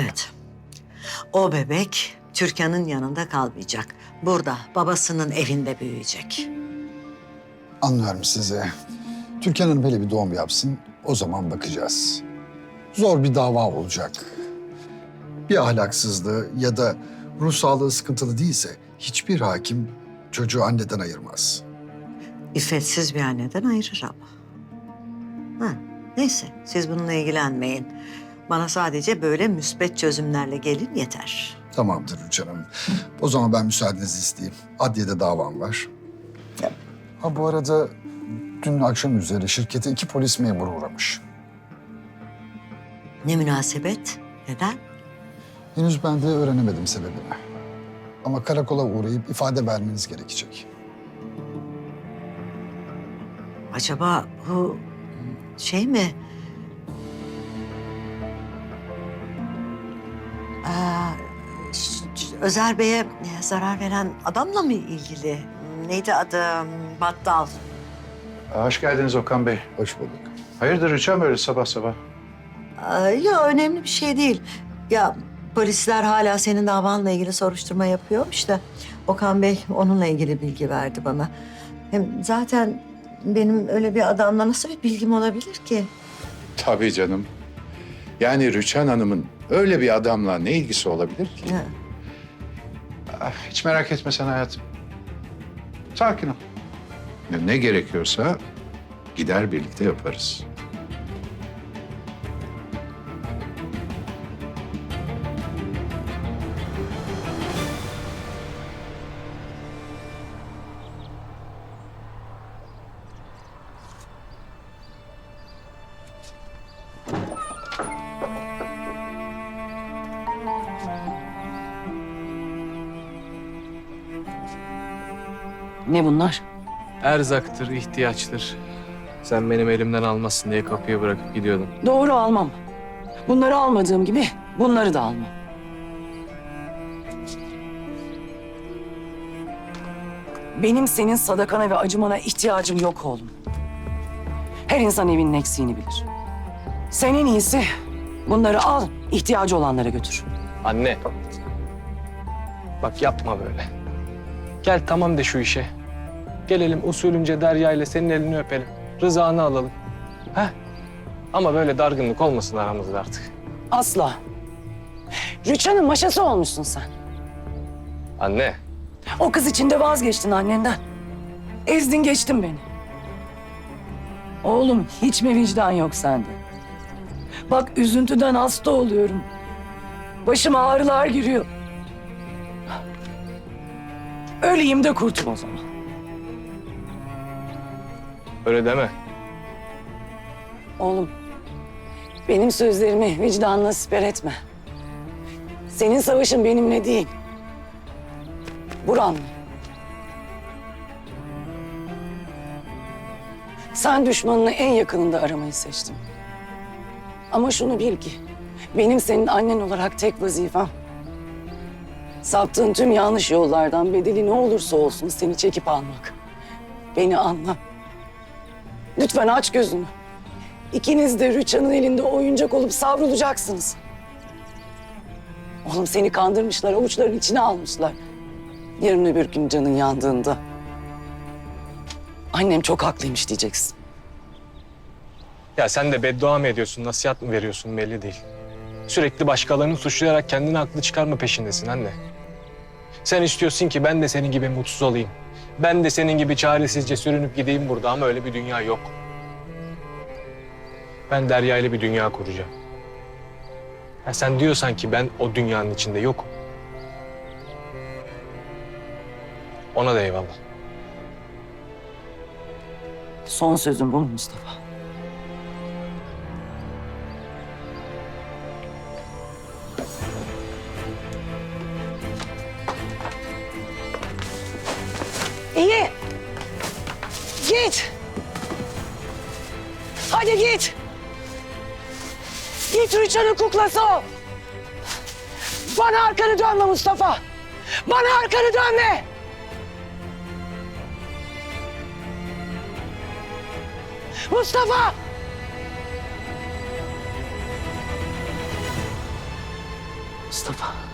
Evet. O bebek Türkan'ın yanında kalmayacak. Burada babasının evinde büyüyecek. Anlıyorum sizi. Türkan Hanım hele bir doğum yapsın. O zaman bakacağız. Zor bir dava olacak. Bir ahlaksızlığı ya da ruh sağlığı sıkıntılı değilse hiçbir hakim çocuğu anneden ayırmaz. İffetsiz bir anneden ayırır ama. Ha, neyse siz bununla ilgilenmeyin. Bana sadece böyle müspet çözümlerle gelin yeter. Tamamdır Rüçhan Hanım. O zaman ben müsaadenizi isteyeyim. Adliyede davam var. Ha bu arada dün akşam üzeri şirkete iki polis memuru uğramış. Ne münasebet? Neden? Henüz ben de öğrenemedim sebebini. Ama karakola uğrayıp ifade vermeniz gerekecek. Acaba bu şey mi? Özer Bey'e zarar veren adamla mı ilgili? Neydi adı? Battal. Hoş geldiniz Okan Bey. Hoş bulduk. Hayırdır Rüçhan böyle sabah sabah? Aa, Ya önemli bir şey değil. Ya polisler hala senin davanla ilgili soruşturma yapıyormuş da Okan Bey onunla ilgili bilgi verdi bana. Hem zaten benim öyle bir adamla nasıl bir bilgim olabilir ki? Tabii canım. Yani Rüçhan Hanım'ın öyle bir adamla ne ilgisi olabilir ki? Ha. Ah, hiç merak etme sen hayatım. Sakin ol. Ne, ne gerekiyorsa gider birlikte yaparız. Ne bunlar? Erzaktır, ihtiyaçtır. Sen benim elimden almasın diye kapıya bırakıp gidiyordun. Doğru almam. Bunları almadığım gibi bunları da almam. Benim senin sadakana ve acımana ihtiyacım yok oğlum. Her insan evinin eksiğini bilir. Senin iyisi bunları al, ihtiyacı olanlara götür. Anne. Bak yapma böyle. Gel tamam de şu işe. Gelelim usulünce Derya ile senin elini öpelim. Rızanı alalım. Heh. Ama böyle dargınlık olmasın aramızda artık. Asla. Rüçhan'ın maşası olmuşsun sen. Anne. O kız için de vazgeçtin annenden. Ezdin geçtin beni. Oğlum hiç mi vicdan yok sende? Bak üzüntüden hasta oluyorum. Başıma ağrılar giriyor. Öleyim de kurtul o zaman. Öyle deme. Oğlum benim sözlerimi vicdanına siper etme. Senin savaşın benimle değil. Buranla. Sen düşmanını en yakınında aramayı seçtin. Ama şunu bil ki benim senin annen olarak tek vazifem saptığın tüm yanlış yollardan bedeli ne olursa olsun seni çekip almak. Beni anla. Lütfen aç gözünü. İkiniz de Rüçhan'ın elinde oyuncak olup savrulacaksınız. Oğlum seni kandırmışlar, avuçların içine almışlar. Yarın öbür gün canın yandığında. Annem çok haklıymış diyeceksin. Ya sen de beddua mı ediyorsun, nasihat mı veriyorsun belli değil. Sürekli başkalarını suçlayarak kendini haklı çıkarma peşindesin anne. Sen istiyorsun ki ben de senin gibi mutsuz olayım. Ben de senin gibi çaresizce sürünüp gideyim burada ama öyle bir dünya yok. Ben Derya ile bir dünya kuracağım. Ya sen diyorsan ki ben o dünyanın içinde yokum. Ona da eyvallah. Son sözüm bu mu Mustafa? İyi. Git. Hadi git. Git Rüçhan'ın kuklası ol. Bana arkanı dönme Mustafa. Bana arkanı dönme. Mustafa! Mustafa.